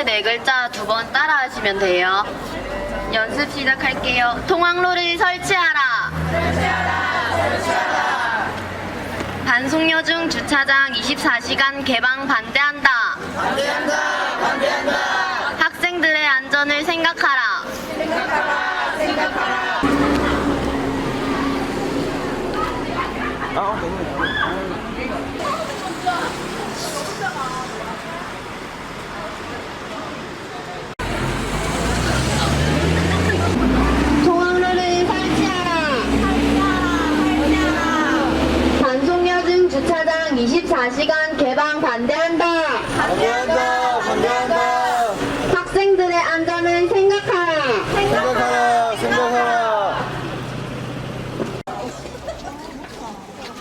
전체 네 글자 두 번 따라 하시면 돼요. 연습 시작할게요. 통학로를 설치하라. 반송여중 주차장 24시간 개방 반대한다. 학생들의 안전을 생각하라. 통학로를 설치하라. 반송여중 주차장 24시간 개방 반대한다. 반대한다 반대한다 학생들의 안전을 생각하라. 생각하라 생각하라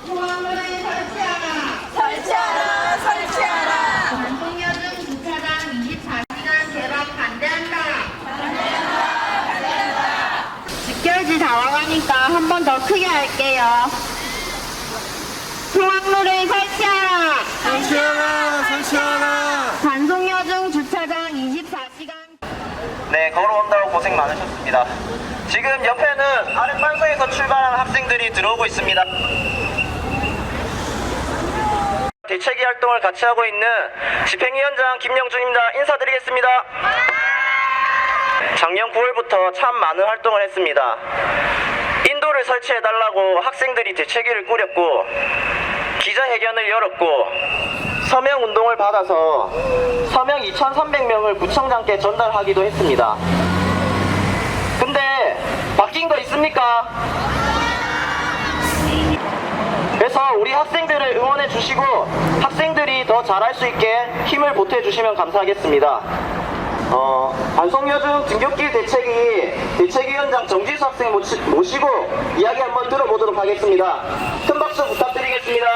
통학로를 설치하라. 설치하라 설치하라 반송여중 주차장 24시간 개방 반대한다. 직결지 다 와가니까 한 번 더 크게 할게요. 통학로를 설치하라. 설치하라 설치하라 반송여중 주차장 24시간 네, 걸어온다고 고생 많으셨습니다. 지금 옆에는 아랫방송에서 출발한 학생들이 들어오고 있습니다. 대체기 활동을 같이 하고 있는 집행위원장 김영준입니다. 인사드리겠습니다. 작년 9월부터 참 많은 활동을 했습니다. 설치해달라고 학생들이 대체기를 꾸렸고 기자회견을 열었고 서명 운동을 받아서 서명 2,300명을 구청장께 전달하기도 했습니다. 근데 바뀐 거 있습니까? 그래서 우리 학생들을 응원해 주시고 학생들이 더 잘할 수 있게 힘을 보태 주시면 감사하겠습니다. 어, 반송여중 등교길 대책이 대책위원장 정지수 학생 모시, 모시고 이야기 한번 들어보도록 하겠습니다. 큰 박수 부탁드리겠습니다.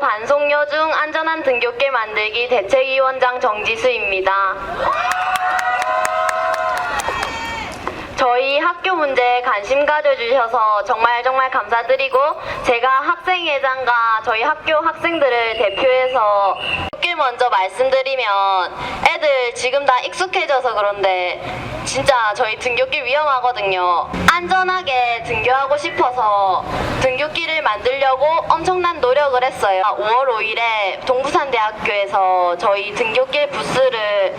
반송여중 안전한 등교길 만들기 대책위원장 정지수입니다. 저희 학교 문제에 관심 가져주셔서 정말 정말 감사드리고 제가 학생회장과 저희 학교 학생들을 대표해서 길 먼저 말씀드리면 애들 지금 다 익숙해져서 그런데 진짜 저희 등교길 위험하거든요. 안전하게 등교하고 싶어서 등교길을 만들려고 엄청난 노력을 했어요. 5월 5일에 동부산대학교에서 저희 등교길 부스를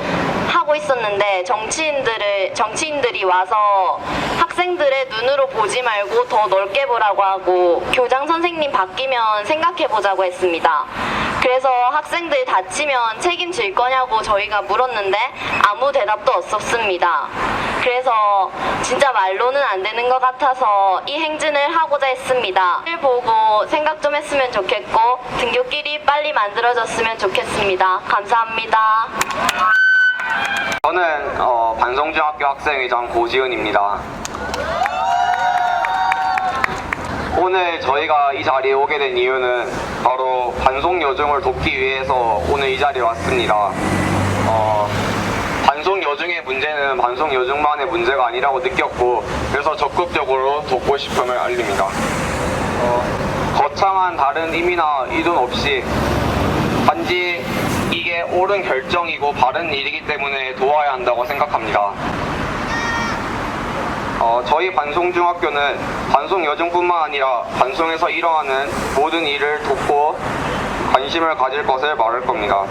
하고 있었는데 정치인들을 정치인들이 와서 학생들의 눈으로 보지 말고 더 넓게 보라고 하고 교장 선생님 바뀌면 생각해 보자고 했습니다. 그래서 학생들 다치면 책임질 거냐고 저희가 물었는데 아무 대답도 없었습니다. 그래서 진짜 말로는 안 되는 것 같아서 이 행진을 하고자 했습니다. 을 보고 생각 좀 했으면 좋겠고 등교길이 빨리 만들어졌으면 좋겠습니다. 감사합니다. 저는 어, 반성중학교 학생회장 고지은입니다. 오늘 저희가 이 자리에 오게 된 이유는 바로 반송 여중을 돕기 위해서 오늘 이 자리에 왔습니다. 어, 반송 여중의 문제는 반송 여중만의 문제가 아니라고 느꼈고 그래서 적극적으로 돕고 싶음을 알립니다. 어, 거창한 다른 의미나 이돈 없이 단지 이게 옳은 결정이고 바른 일이기 때문에 도와야 한다고 생각합니다. 어, 저희 반송중학교는 반송여중뿐만 아니라 반송에서 일어나는 모든 일을 돕고 관심을 가질 것을 말할 겁니다.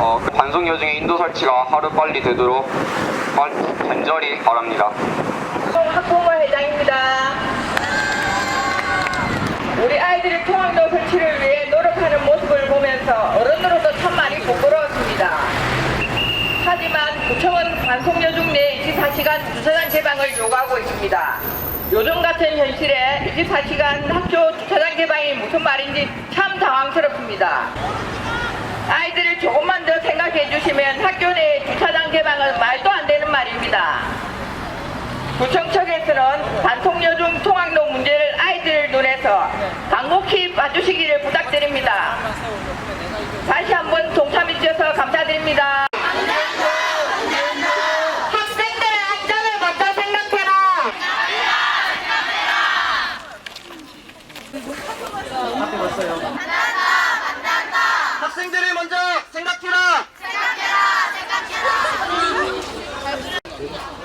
어, 그 반송여중의 인도 설치가 하루 빨리 되도록 간- 간절히 바랍니다. 학부모 회장입니다. 우리 아이들의 통학로 설치를 위해 노력하는 모습을 보면서 어른으로서 참 많이 부끄러웠습니다. 하지만 구청은 반송여중 내 24시간 주차장 개방을 요구하고 있습니다. 요즘 같은 현실에 24시간 학교 주차장 개방이 무슨 말인지 참 당황스럽습니다. 아이들을 조금만 더 생각해 주시면 학교 내 주차장 개방은 말도 안 되는 말입니다. 구청 측에서는 반통여중 통학로 문제를 아이들 눈에서 강곡히 봐주시기를 부탁드립니다. 다시 한번 동참해 주셔서 감사드립니다. 있어요. 만난다, 만난다. 학생들을 먼저 생각해라. 생각해라, 생각해라.